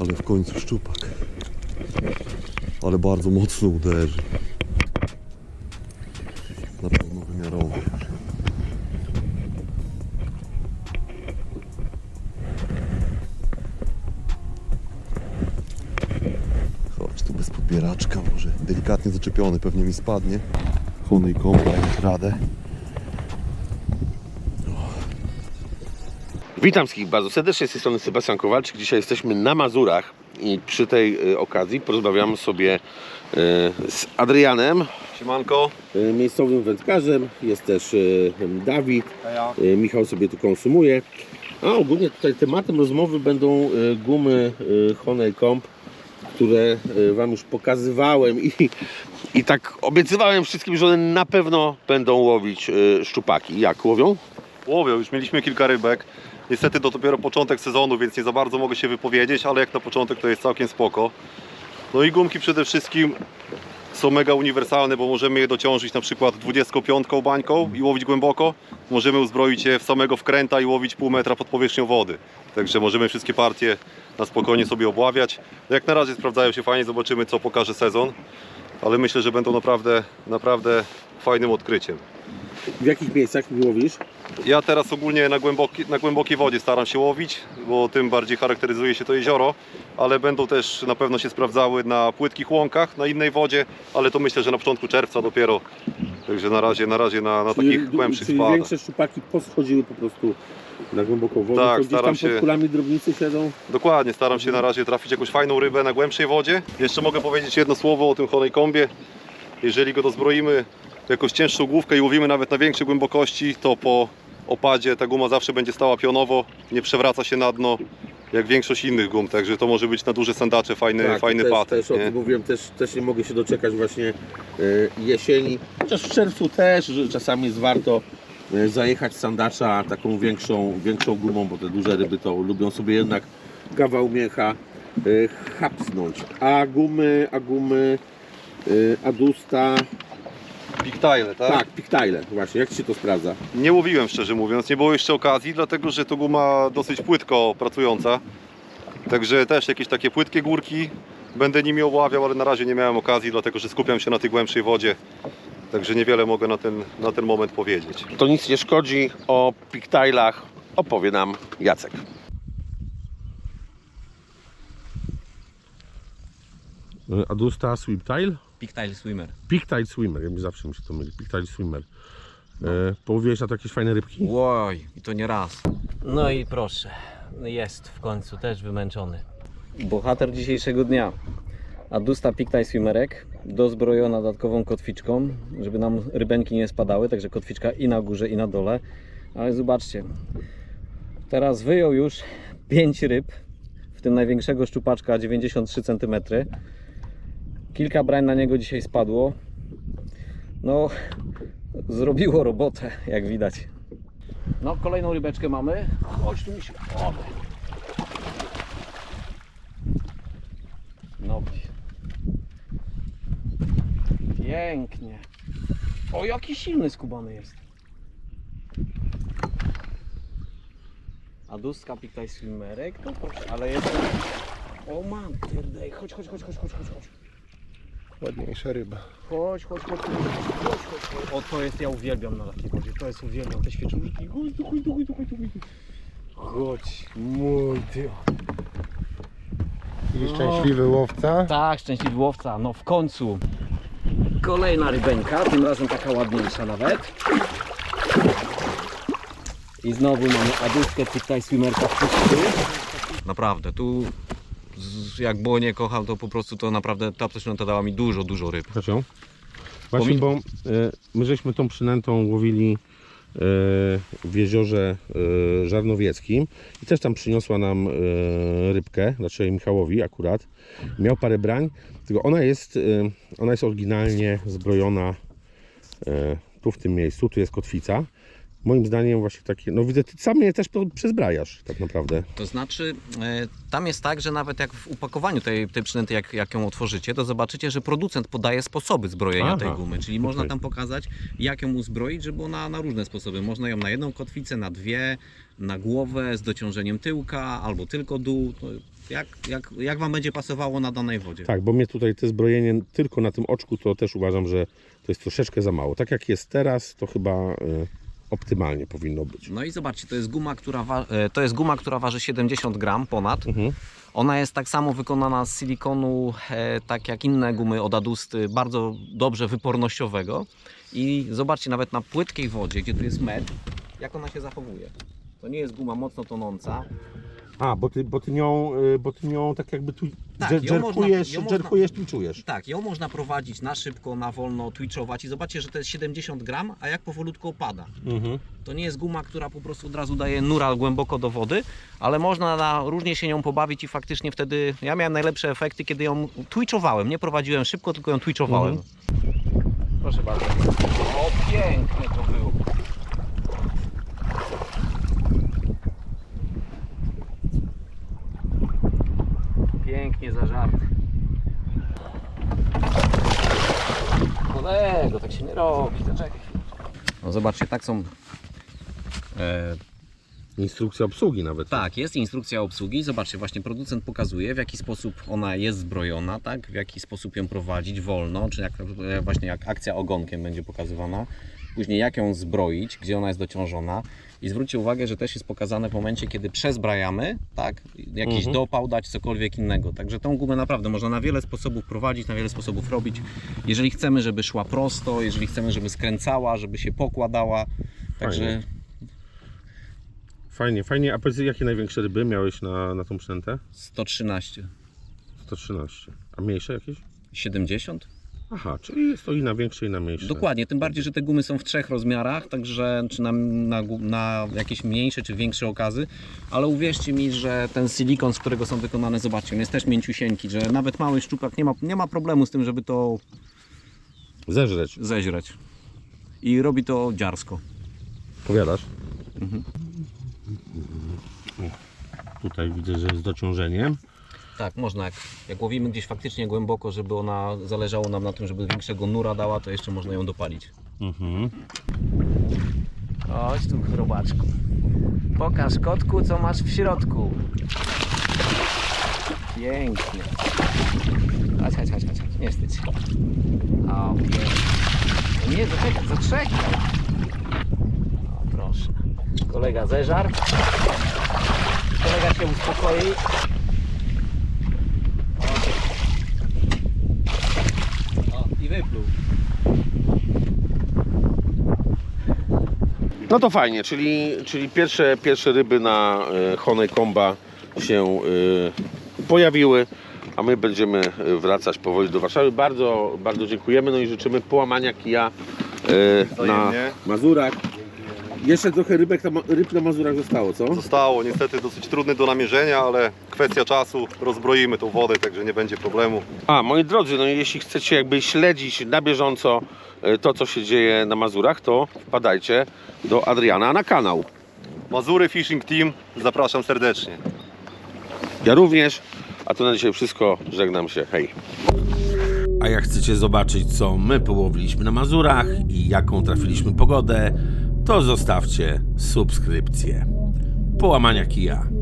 Ale w końcu szczupak. Ale bardzo mocno uderzy. Na pewno wymiarowy. Chodź tu bez podbieraczka, może delikatnie zaczepiony, pewnie mi spadnie. Hony i kompa, radę. Witam wszystkich bardzo serdecznie, z tej strony Sebastian Kowalczyk. Dzisiaj jesteśmy na Mazurach i przy tej y, okazji porozmawiamy sobie y, z Adrianem, Siemanko. y, miejscowym wędkarzem. Jest też Dawid. Ja. Michał sobie tu konsumuje. A ogólnie tutaj tematem rozmowy będą gumy y, Honeycomb, które Wam już pokazywałem i, i tak obiecywałem wszystkim, że one na pewno będą łowić szczupaki. Jak łowią? Łowią, już mieliśmy kilka rybek. Niestety to dopiero początek sezonu, więc nie za bardzo mogę się wypowiedzieć, ale jak na początek to jest całkiem spoko. No i gumki przede wszystkim są mega uniwersalne, bo możemy je dociążyć na przykład 25 bańką i łowić głęboko. Możemy uzbroić je w samego wkręta i łowić pół metra pod powierzchnią wody. Także możemy wszystkie partie na spokojnie sobie obławiać. Jak na razie sprawdzają się fajnie, zobaczymy co pokaże sezon. Ale myślę, że będą naprawdę, naprawdę fajnym odkryciem. W jakich miejscach łowisz? Ja teraz ogólnie na, głęboki, na głębokiej wodzie staram się łowić, bo tym bardziej charakteryzuje się to jezioro, ale będą też na pewno się sprawdzały na płytkich łąkach, na innej wodzie, ale to myślę, że na początku czerwca dopiero. Także na razie na, razie na, na takich du- głębszych czyli spadach. większe szczupaki poschodziły po prostu na głęboką wodę, Tak, gdzieś tam staram pod się- kulami drobnicy siedzą. Dokładnie, staram się na razie trafić jakąś fajną rybę na głębszej wodzie. Jeszcze mogę powiedzieć jedno słowo o tym honeycombie. Jeżeli go dozbroimy jakąś cięższą główkę i łowimy nawet na większej głębokości, to po opadzie ta guma zawsze będzie stała pionowo, nie przewraca się na dno jak większość innych gum, także to może być na duże sandacze fajny, Tak, fajny też, patent. też o tym mówiłem, też, też nie mogę się doczekać właśnie y, jesieni. Chociaż w czerwcu też, że czasami jest warto y, zajechać sandacza taką większą, większą gumą, bo te duże ryby to lubią sobie jednak kawał miecha y, chapsnąć. A gumy, a gumy Adusta, Pigtaile, tak? tak, Pictaile właśnie, jak Ci się to sprawdza? Nie łowiłem szczerze mówiąc, nie było jeszcze okazji, dlatego że to guma dosyć płytko pracująca. Także też jakieś takie płytkie górki będę nimi oławiał, ale na razie nie miałem okazji, dlatego że skupiam się na tej głębszej wodzie. Także niewiele mogę na ten, na ten moment powiedzieć. To nic nie szkodzi, o Pictailach opowie nam Jacek. Adusta Swiptail? Pigtail Swimmer. Pictail Swimmer, ja mi zawsze mi się to myli, Pictail Swimmer. E, połowiłeś na to jakieś fajne rybki? Łoj, i to nie raz. No i proszę, jest w końcu też wymęczony. Bohater dzisiejszego dnia. Adusta Pictaj Swimmerek, dozbrojona dodatkową kotwiczką, żeby nam rybenki nie spadały, także kotwiczka i na górze i na dole. Ale zobaczcie, teraz wyjął już 5 ryb, w tym największego szczupaczka 93 cm. Kilka brań na niego dzisiaj spadło. No, zrobiło robotę, jak widać. No, kolejną rybeczkę mamy. Chodź tu mi się. No. Pięknie. O, jaki silny skubany jest. Aduska Pictaj Swimmerek, to proszę, ale jest... O man, pierdej, chodź, chodź, chodź, chodź, chodź, chodź. Ładniejsza ryba. Chodź, chodź, chodź, chodź, chodź, chodź, chodź. O, to jest, ja uwielbiam na takiej wodzie, to jest, uwielbiam te świeczuliki. Chodź tu, chodź tu, chodź tu, chodź tu, chodź tu. Chodź, mój ty. I szczęśliwy łowca. Tak, szczęśliwy łowca, no w końcu. Kolejna rybeńka, tym razem taka ładniejsza nawet. I znowu mamy aduskę tutaj swimmerka w puszczy. Naprawdę, tu jak było nie kochał, to po prostu to naprawdę ta przynęta dała mi dużo, dużo ryb. Właśnie, bo e, my żeśmy tą przynętą łowili e, w jeziorze e, Żarnowieckim i też tam przyniosła nam rybkę, znaczy Michałowi akurat. Miał parę brań, tylko ona jest, ona jest oryginalnie zbrojona tu w tym miejscu, tu jest kotwica moim zdaniem właśnie takie, no widzę, ty sam je też przezbrajasz tak naprawdę. To znaczy, e, tam jest tak, że nawet jak w upakowaniu tej, tej przynęty, jak, jak ją otworzycie, to zobaczycie, że producent podaje sposoby zbrojenia Aha. tej gumy. Czyli można Okej. tam pokazać, jak ją uzbroić, żeby ona na różne sposoby. Można ją na jedną kotwicę, na dwie, na głowę z dociążeniem tyłka, albo tylko dół. To jak, jak, jak Wam będzie pasowało na danej wodzie. Tak, bo mnie tutaj te zbrojenie tylko na tym oczku, to też uważam, że to jest troszeczkę za mało. Tak jak jest teraz, to chyba e, optymalnie powinno być. No i zobaczcie, to jest guma, która, wa- e, to jest guma, która waży 70 gram ponad. Mhm. Ona jest tak samo wykonana z silikonu, e, tak jak inne gumy od Adusty, bardzo dobrze wypornościowego. I zobaczcie, nawet na płytkiej wodzie, gdzie tu jest med, jak ona się zachowuje. To nie jest guma mocno tonąca. A, bo ty, bo ty, nią, y, bo ty nią tak jakby tu Tak, dżer- ją można- dżerkujesz, można- czujesz. Tak, ją można prowadzić na szybko, na wolno, twitchować i zobaczcie, że to jest 70 gram, a jak powolutku opada. Mhm. To nie jest guma, która po prostu od razu daje nura głęboko do wody, ale można na, różnie się nią pobawić i faktycznie wtedy ja miałem najlepsze efekty, kiedy ją twitchowałem. Nie prowadziłem szybko, tylko ją twitchowałem. Mhm. Proszę bardzo. O, piękne to było. Pięknie zażarty. Kolego, tak się nie robi, to czekaj. No zobaczcie, tak są e, Instrukcja obsługi nawet. tak, jest instrukcja obsługi. Zobaczcie, właśnie producent pokazuje, w jaki sposób ona jest zbrojona, tak? w jaki sposób ją prowadzić wolno, czy jak, e, właśnie jak akcja ogonkiem będzie pokazywana. Później jak ją zbroić, gdzie ona jest dociążona. I zwróćcie uwagę, że też jest pokazane w momencie, kiedy przezbrajamy, tak? Jakiś Mhm. dopał dać, cokolwiek innego. Także tą gumę naprawdę można na wiele sposobów prowadzić, na wiele sposobów robić. Jeżeli chcemy, żeby szła prosto, jeżeli chcemy, żeby skręcała, żeby się pokładała. Także Fajnie. Fajnie, fajnie. A powiedz, jakie największe ryby miałeś na, na tą przynętę? 113, 113. A mniejsze jakieś? 70? Aha, czyli jest to i na większe, i na mniejsze. Dokładnie, tym bardziej, że te gumy są w trzech rozmiarach, także czy na, na, na jakieś mniejsze czy większe okazy, ale uwierzcie mi, że ten silikon, z którego są wykonane, zobaczcie, on jest też mięciusieńki, że nawet mały szczupak nie ma, nie ma problemu z tym, żeby to Zeżreć, zeźreć. I robi to dziarsko. powiadasz? Mhm. Tutaj widzę, że jest dociążeniem. Tak, można, jak, jak łowimy gdzieś faktycznie głęboko, żeby ona, zależało nam na tym, żeby większego nura dała, to jeszcze można ją dopalić. Mhm. Chodź tu, chrobaczku. Pokaż kotku, co masz w środku. Pięknie. Chodź, chodź, chodź, chodź, nie wstydź się. O, pięknie. No nie, zaczekaj, zaczekaj. O, proszę. Kolega zeżar. Kolega się uspokoi. O, i wypluł. No to fajnie, czyli, czyli pierwsze, pierwsze ryby na e, Honeycomba się e, pojawiły, a my będziemy e, wracać powoli do Warszawy. Bardzo, bardzo dziękujemy, no i życzymy połamania kija na. Mazurach. Jeszcze trochę rybek na, ryb na Mazurach zostało, co? Zostało niestety dosyć trudny do namierzenia, ale kwestia czasu, rozbroimy tą wodę, także nie będzie problemu. A, moi drodzy, no jeśli chcecie jakby śledzić na bieżąco e, to, co się dzieje na Mazurach, to wpadajcie do Adriana na kanał. Mazury Fishing Team, zapraszam serdecznie. Ja również, a to na dzisiaj wszystko. Żegnam się, hej. A jak chcecie zobaczyć, co my połowiliśmy na Mazurach i jaką trafiliśmy pogodę, to zostawcie subskrypcję. Połamania kija.